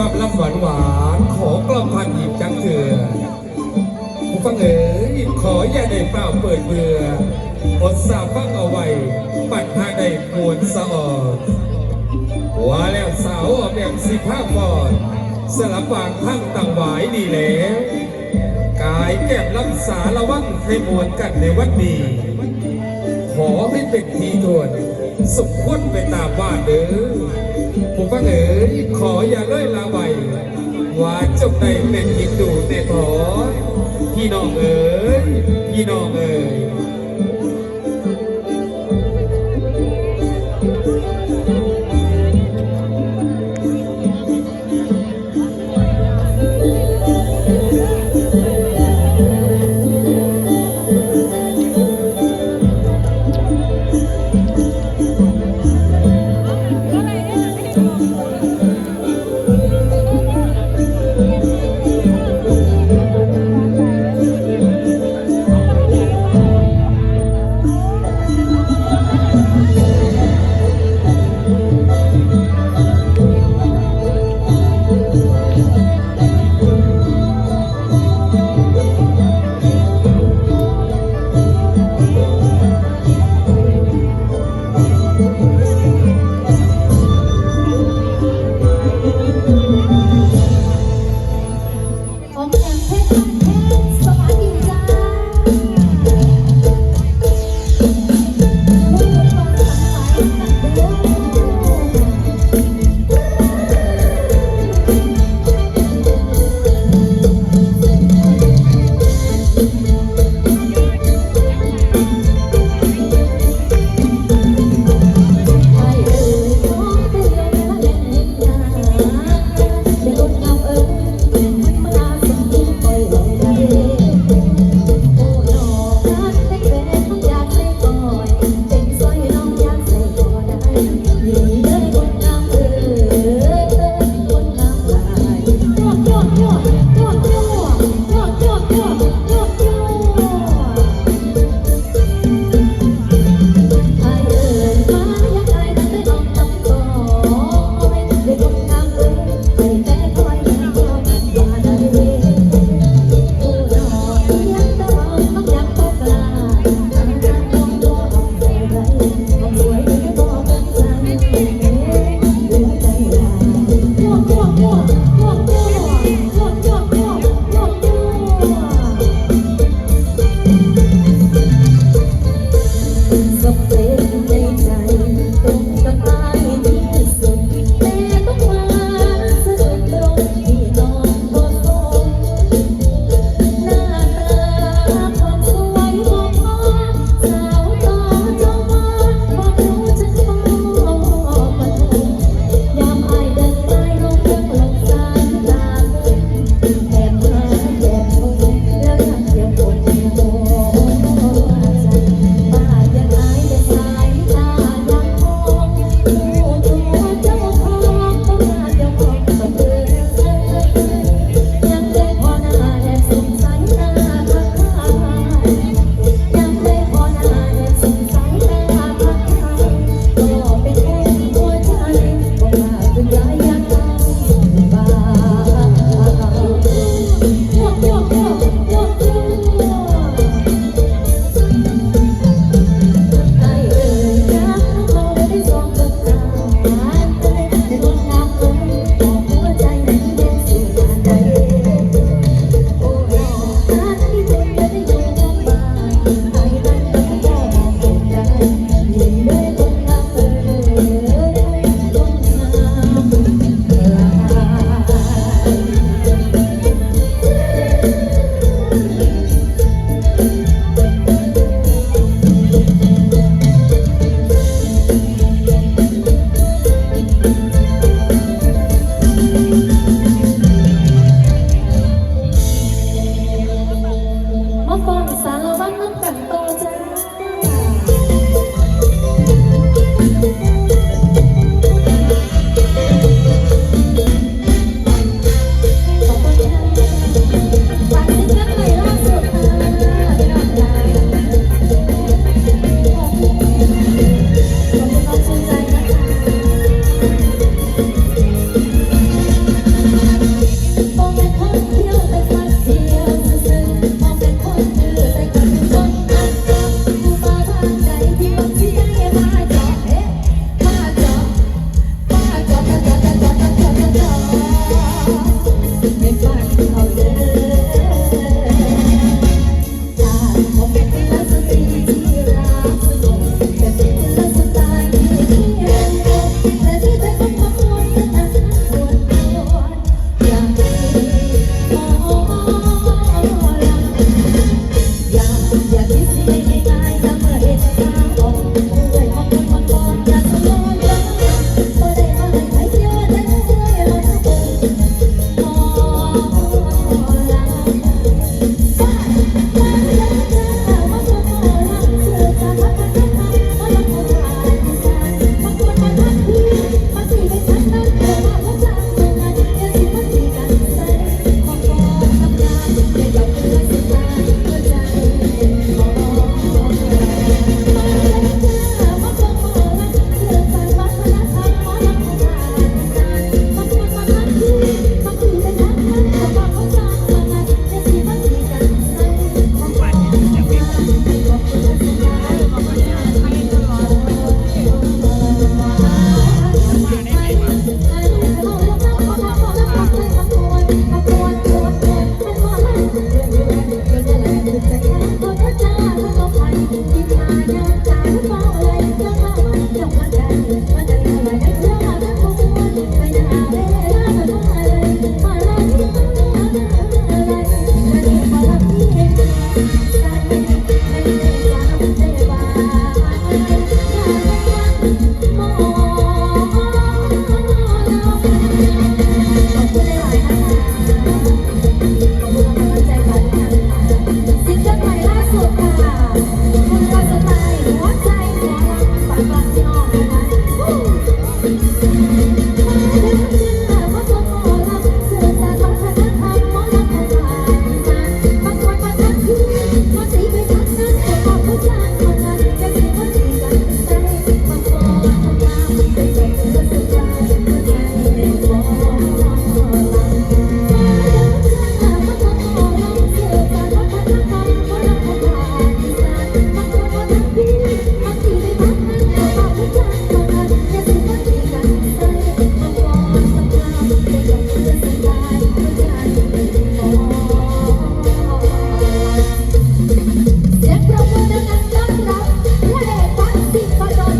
ความลับหวานหวานขอกล่อมพันอีกจังเถื่อผู้ฟังเอ๋ยขออย่าได้เปล่าเปิดเบื่ออดสาฟังเอาไว้ ปัดหาได้มวนสะออดว่าแล้วสาวออกแบบสิภาพก่อนสลับวางทั้งต่างหวายดีแล้วกายแก้มลำสาระวังให้มวนกันในวันนี้ขอให้เป็นทีทวนสมควรไปตามบ้านเด้อ ผมฟังเอ๋ยขออย่าเล่อยลาไวว่าจบได้เป็นหินดูในพอพี่น้องเอ๋ยพี่น้องเอ๋ย